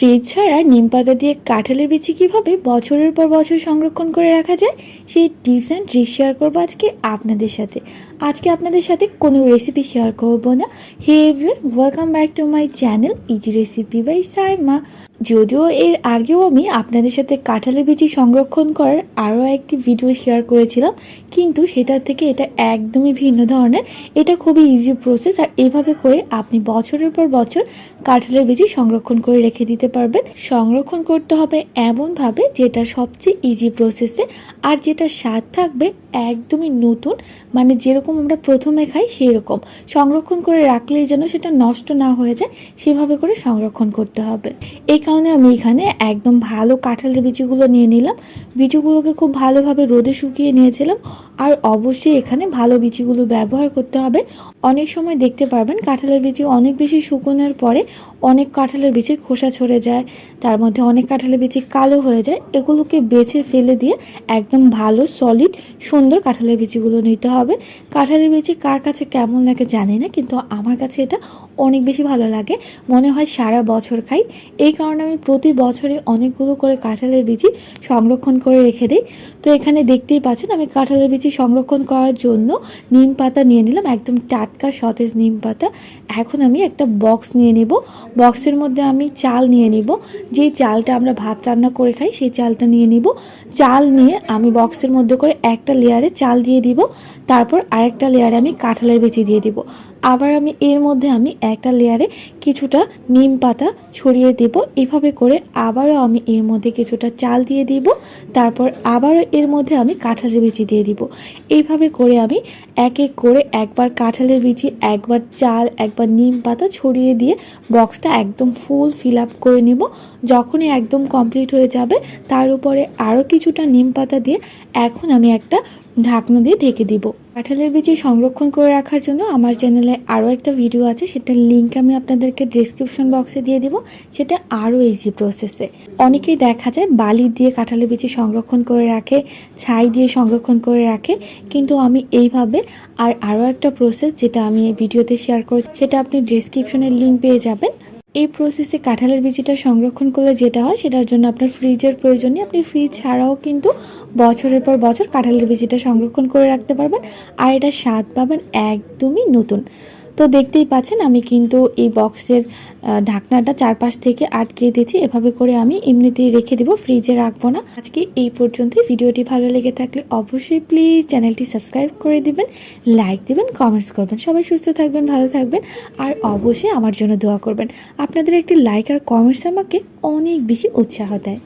Fridge ছাড়া নিম পাতা দিয়ে কাঁঠালের বিচি কীভাবে বছরের পর বছর সংরক্ষণ করে রাখা যায়, সেই টিপস অ্যান্ড ট্রিক শেয়ার করব আজকে আপনাদের সাথে। আজকে আপনাদের সাথে কোনো রেসিপি শেয়ার করব না। Hey everyone welcome back to my channel easy recipe by Saima যদিও এর আগেও আমি আপনাদের সাথে কাঁঠালের বিচি সংরক্ষণ করার আরও একটি ভিডিও শেয়ার করেছিলাম, কিন্তু সেটা থেকে এটা একদমই ভিন্ন ধরনের। এটা খুবই ইজি প্রসেস আর এভাবে করে আপনি বছরের পর বছর কাঁঠালের বীজ সংরক্ষণ করে রেখে দিতে পারবেন। সংরক্ষণ করতে হবে এমনভাবে যেটা সবচেয়ে ইজি প্রসেসে আর যেটা স্বাদ থাকবে একদমই নতুন মানে যেরকম আমরা প্রথমে খাই সেই রকম সংরক্ষণ করে রাখলেই যেন সেটা নষ্ট না হয়ে যায়, সেভাবে করে সংরক্ষণ করতে হবে। এই কারণে আমি এখানে একদম ভালো কাঁঠালের বীজগুলো নিয়ে নিলাম। বীজগুলোকে খুব ভালোভাবে রোদে শুকিয়ে নিয়েছিলাম। আর অবশ্যই এখানে ভালো বীজগুলো ব্যবহার করতে হবে। অনেক সময় দেখতে পারবেন কাঁঠালের বীজ অনেক বেশি শুকোনোর পরে অনেক কাঁঠালের বীজের খোসা ছড়ে যায়। তার মধ্যে অনেক কাঁঠালের বীজ কালো হয়ে যায়। এগুলোকে বেছে ফেলে দিয়ে একদম ভালো সলিড সুন্দর কাঁঠালের বীজগুলো নিতে হবে। কাঁঠালের বীজ কার কাছে কেমন লাগে জানি না, কিন্তু আমার কাছে এটা অনেক বেশি ভালো লাগে। মনে হয় সারা বছর খাই। এই কারণে আমি প্রতি বছরে অনেকগুলো করে কাঁঠালের বিচি সংরক্ষণ করে রেখে দিই। তো এখানে দেখতেই পাচ্ছেন, আমি কাঁঠালের বিচি সংরক্ষণ করার জন্য নিম পাতা নিয়ে নিলাম, একদম টাটকা সতেজ নিম পাতা। এখন আমি একটা বক্স নিয়ে নেব। বক্সের মধ্যে আমি চাল নিয়ে নিব। যেই চালটা আমরা ভাত রান্না করে খাই, সেই চালটা নিয়ে নিব। চাল নিয়ে আমি বক্সের মধ্যে করে একটা লেয়ারে চাল দিয়ে দিব। তারপর আরেকটা লেয়ারে আমি কাঁঠালের বেচি দিয়ে দিব। আবার আমি এর মধ্যে আমি একটা লেয়ারে কিছুটা নিম পাতা ছড়িয়ে দেব। এভাবে করে আবারও আমি এর মধ্যে কিছুটা চাল দিয়ে দিব, তারপর আবারও এর মধ্যে আমি কাঁঠালের বিচি দিয়ে দিব। এইভাবে করে আমি এক এক করে একবার কাঁঠালের বিচি, একবার চাল, একবার নিম পাতা ছড়িয়ে দিয়ে বক্সটা একদম ফুল ফিল আপ করে নিব। যখনই একদম কমপ্লিট হয়ে যাবে, তার উপরে আরও কিছুটা নিম পাতা দিয়ে এখন আমি একটা ঢাকনা দিয়ে ঢেকে দিব। কাঁঠালের বীজ সংরক্ষণ করে রাখার জন্য আমার চ্যানেলে আরও একটা ভিডিও আছে, সেটার লিঙ্ক আমি আপনাদেরকে ডিসক্রিপশন বক্সে দিয়ে দিব। সেটা আরও ইজি প্রসেসে অনেকেই দেখা যায় বালি দিয়ে কাঁঠালের বীজ সংরক্ষণ করে রাখে, ছাই দিয়ে সংরক্ষণ করে রাখে, কিন্তু আমি এইভাবে আর আরও একটা প্রসেস যেটা আমি এই ভিডিওতে শেয়ার করি সেটা আপনি ডিসক্রিপশনের লিঙ্ক পেয়ে যাবেন। এই প্রসেসে কাঁঠালের বিচিটা সংরক্ষণ করলে যেটা হয়, সেটার জন্য আপনার ফ্রিজের প্রয়োজন নেই আপনি ফ্রিজ ছাড়াও কিন্তু বছরের পর বছর কাঁঠালের বিচিটা সংরক্ষণ করে রাখতে পারবেন। আর এটা স্বাদ পাবেন একদমই নতুন। তো দেখতেই পাচ্ছেন, আমি কিন্তু এই বক্সের ঢাকনাটা চারপাশ থেকে আটকে দিয়েছি। এভাবে করে আমি এমনিতেই রেখে দিব, ফ্রিজে রাখব না। আজকে এই পর্যন্তই। ভিডিওটি ভালো লেগে থাকলে অবশ্যই প্লিজ চ্যানেলটি সাবস্ক্রাইব করে দিবেন, লাইক দিবেন, কমেন্টস করবেন। সবাই সুস্থ থাকবেন, ভালো থাকবেন আর অবশ্যই আমার জন্য দোয়া করবেন। আপনাদের একটি লাইক আর কমেন্টস আমাকে অনেক বেশি উৎসাহ দেয়।